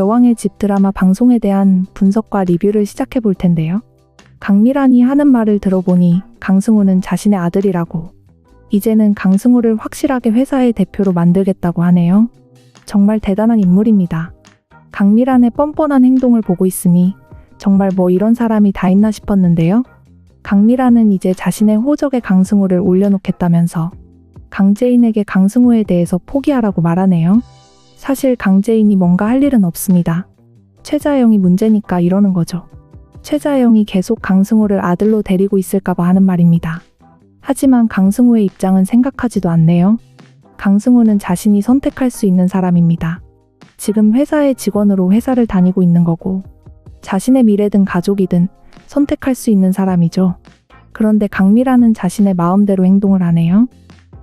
여왕의 집 드라마 방송에 대한 분석과 리뷰를 시작해 볼 텐데요. 강미란이 하는 말을 들어보니 강승우는 자신의 아들이라고 이제는 강승우를 확실하게 회사의 대표로 만들겠다고 하네요. 정말 대단한 인물입니다. 강미란의 뻔뻔한 행동을 보고 있으니 정말 뭐 이런 사람이 다 있나 싶었는데요. 강미란은 이제 자신의 호적에 강승우를 올려놓겠다면서 강재인에게 강승우에 대해서 포기하라고 말하네요. 사실 강재인이 뭔가 할 일은 없습니다. 최자영이 문제니까 이러는 거죠. 최자영이 계속 강승우를 아들로 데리고 있을까봐 하는 말입니다. 하지만 강승우의 입장은 생각하지도 않네요. 강승우는 자신이 선택할 수 있는 사람입니다. 지금 회사의 직원으로 회사를 다니고 있는 거고, 자신의 미래든 가족이든 선택할 수 있는 사람이죠. 그런데 강미란은 자신의 마음대로 행동을 하네요.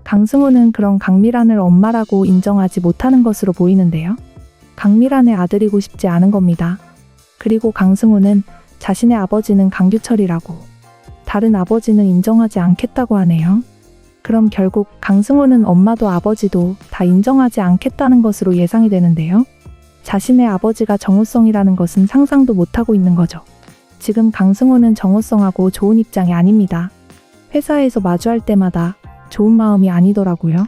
강승우는 그런 강미란을 엄마라고 인정하지 못하는 것으로 보이는데요. 강미란의 아들이고 싶지 않은 겁니다. 그리고 강승우는 자신의 아버지는 강규철이라고, 다른 아버지는 인정하지 않겠다고 하네요. 그럼 결국 강승우는 엄마도 아버지도 다 인정하지 않겠다는 것으로 예상이 되는데요. 자신의 아버지가 정우성이라는 것은 상상도 못하고 있는 거죠. 지금 강승우는 정우성하고 좋은 입장이 아닙니다. 회사에서 마주할 때마다 좋은 마음이 아니더라고요.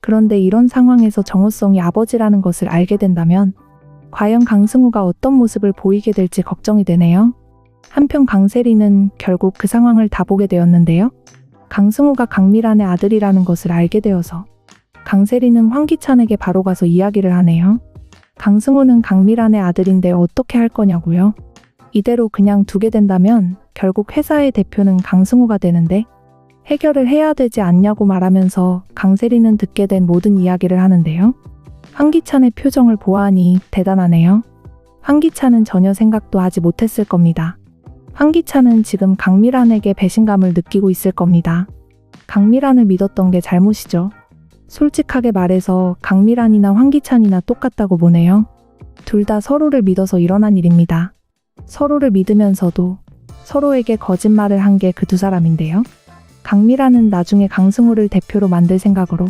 그런데 이런 상황에서 정우성이 아버지라는 것을 알게 된다면 과연 강승우가 어떤 모습을 보이게 될지 걱정이 되네요. 한편 강세리는 결국 그 상황을 다 보게 되었는데요. 강승우가 강미란의 아들이라는 것을 알게 되어서 강세리는 황기찬에게 바로 가서 이야기를 하네요. 강승우는 강미란의 아들인데 어떻게 할 거냐고요? 이대로 그냥 두게 된다면 결국 회사의 대표는 강승우가 되는데 해결을 해야 되지 않냐고 말하면서 강세리는 듣게 된 모든 이야기를 하는데요. 황기찬의 표정을 보아하니 대단하네요. 황기찬은 전혀 생각도 하지 못했을 겁니다. 황기찬은 지금 강미란에게 배신감을 느끼고 있을 겁니다. 강미란을 믿었던 게 잘못이죠. 솔직하게 말해서 강미란이나 황기찬이나 똑같다고 보네요. 둘 다 서로를 믿어서 일어난 일입니다. 서로를 믿으면서도 서로에게 거짓말을 한 게 그 두 사람인데요. 강미란은 나중에 강승우를 대표로 만들 생각으로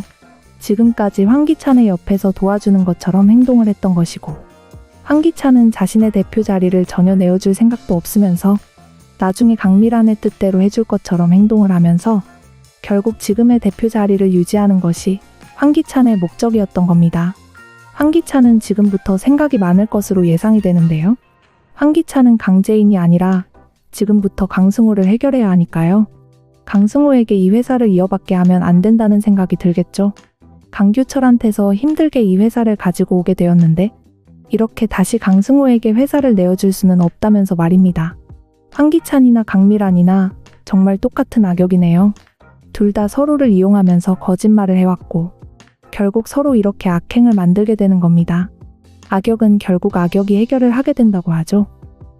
지금까지 황기찬의 옆에서 도와주는 것처럼 행동을 했던 것이고 황기찬은 자신의 대표 자리를 전혀 내어줄 생각도 없으면서 나중에 강미란의 뜻대로 해줄 것처럼 행동을 하면서 결국 지금의 대표 자리를 유지하는 것이 황기찬의 목적이었던 겁니다. 황기찬은 지금부터 생각이 많을 것으로 예상이 되는데요. 황기찬은 강재인이 아니라 지금부터 강승우를 해결해야 하니까요. 강승우에게 이 회사를 이어받게 하면 안 된다는 생각이 들겠죠. 강규철한테서 힘들게 이 회사를 가지고 오게 되었는데 이렇게 다시 강승우에게 회사를 내어줄 수는 없다면서 말입니다. 황기찬이나 강미란이나 정말 똑같은 악역이네요. 둘 다 서로를 이용하면서 거짓말을 해왔고 결국 서로 이렇게 악행을 만들게 되는 겁니다. 악역은 결국 악역이 해결을 하게 된다고 하죠.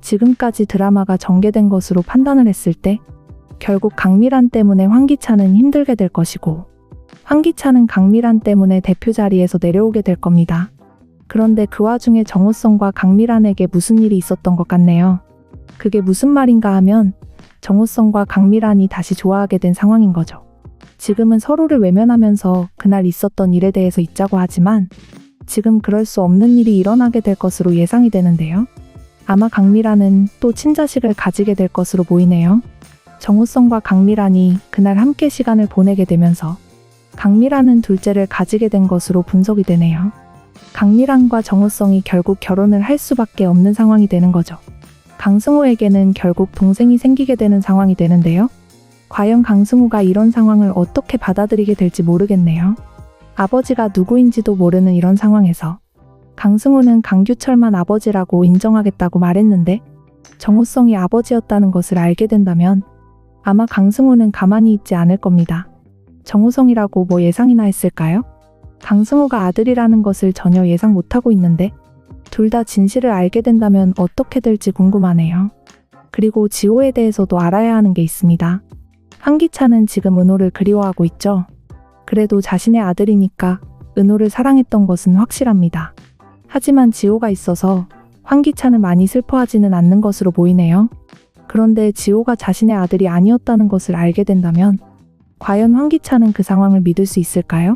지금까지 드라마가 전개된 것으로 판단을 했을 때 결국 강미란 때문에 황기찬은 힘들게 될 것이고 황기찬은 강미란 때문에 대표 자리에서 내려오게 될 겁니다. 그런데 그 와중에 정우성과 강미란에게 무슨 일이 있었던 것 같네요. 그게 무슨 말인가 하면 정우성과 강미란이 다시 좋아하게 된 상황인 거죠. 지금은 서로를 외면하면서 그날 있었던 일에 대해서 잊자고 하지만 지금 그럴 수 없는 일이 일어나게 될 것으로 예상이 되는데요. 아마 강미란은 또 친자식을 가지게 될 것으로 보이네요. 정우성과 강미란이 그날 함께 시간을 보내게 되면서 강미란은 둘째를 가지게 된 것으로 분석이 되네요. 강미란과 정우성이 결국 결혼을 할 수밖에 없는 상황이 되는 거죠. 강승우에게는 결국 동생이 생기게 되는 상황이 되는데요. 과연 강승우가 이런 상황을 어떻게 받아들이게 될지 모르겠네요. 아버지가 누구인지도 모르는 이런 상황에서 강승우는 강규철만 아버지라고 인정하겠다고 말했는데 정우성이 아버지였다는 것을 알게 된다면 아마 강승우는 가만히 있지 않을 겁니다. 정우성이라고 뭐 예상이나 했을까요? 강승우가 아들이라는 것을 전혀 예상 못하고 있는데 둘 다 진실을 알게 된다면 어떻게 될지 궁금하네요. 그리고 지호에 대해서도 알아야 하는 게 있습니다. 황기찬은 지금 은호를 그리워하고 있죠. 그래도 자신의 아들이니까 은호를 사랑했던 것은 확실합니다. 하지만 지호가 있어서 황기찬은 많이 슬퍼하지는 않는 것으로 보이네요. 그런데 지호가 자신의 아들이 아니었다는 것을 알게 된다면 과연 황기찬은 그 상황을 믿을 수 있을까요?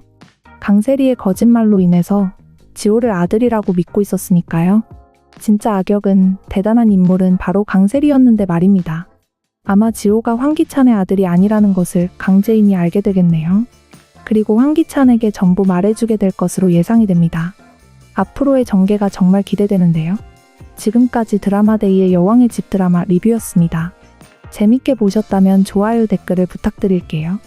강세리의 거짓말로 인해서 지호를 아들이라고 믿고 있었으니까요. 진짜 악역은 대단한 인물은 바로 강세리였는데 말입니다. 아마 지호가 황기찬의 아들이 아니라는 것을 강재인이 알게 되겠네요. 그리고 황기찬에게 전부 말해주게 될 것으로 예상이 됩니다. 앞으로의 전개가 정말 기대되는데요. 지금까지 드라마데이의 여왕의 집 드라마 리뷰였습니다. 재밌게 보셨다면 좋아요 댓글을 부탁드릴게요.